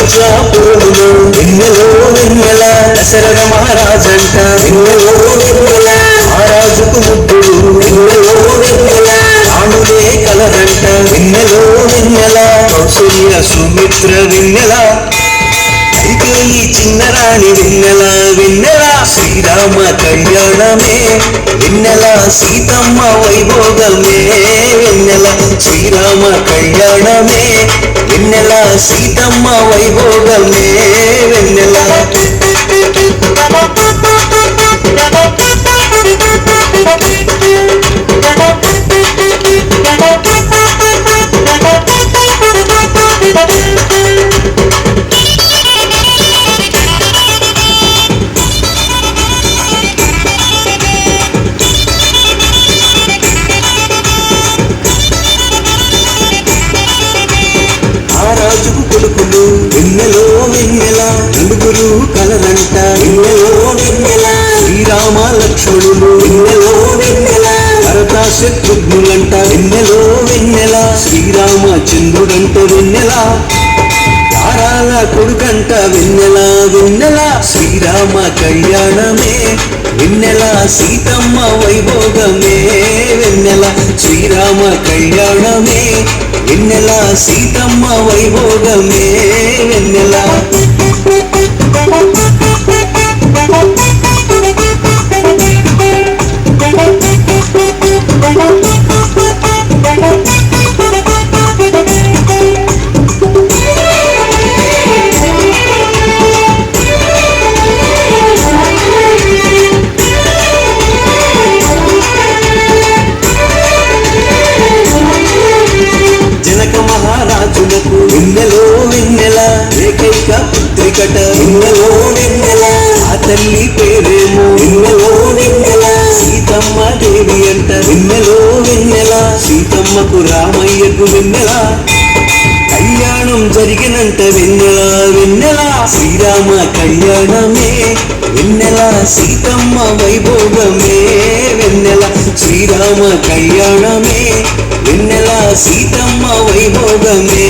పూలు నిన్నలో నిన్నల దశరథ మహారాజంట. నిన్నలో నిన్నల మహారాజుకు ముద్దుడు నిన్నలో నిన్నల రాముడే కలరంట. నిన్నలో నిన్నల కౌశల్య సుమిత్ర విన్నెల ఐకేయి చిన్నరాణి విన్నెల విన్నెల శ్రీరామ కళ్యాణమే వెన్నెల సీతమ్మ వైభోగమే వెన్నెల శ్రీరామ కళ్యాణమే వెన్నెల సీతమ్మ వైభోగమే వెన్నెల రాజుకు కొడుకులు వెన్నెలో వెన్నెల నలుగురు కలరంట వెన్నెలో వెన్నెల. శ్రీరామ లక్ష్మణులు వెన్నెలో వెన్నెల. భరత శత్రుఘ్నులంట వెన్నెలో వెన్నెల. శ్రీరామ చంద్రుడంట వెన్నెల. తారాల కొడుకంట వెన్నెల వెన్నెల. శ్రీరామ కళ్యాణమే వెన్నెల. సీతమ్మ వైభోగమే వెన్నెల శ్రీరామ కళ్యాణమే వెన్నెల సీతమ్మ వైభోగమే వెన్నెల పుత్రికట వెన్నెలో నిన్నల. ఆ తల్లి పేరేమో వెన్నెలో నిన్నల. సీతమ్మ దేవి అంట వెన్నెలో వెన్నెల సీతమ్మకు రామయ్యకు వెన్నెల. కళ్యాణం జరిగినంట వెన్నెల వెన్నెల. శ్రీరామ కళ్యాణమే వెన్నెల. సీతమ్మ వైభోగమే వెన్నెల. శ్రీరామ కళ్యాణమే వెన్నెల. సీతమ్మ వైభోగమే.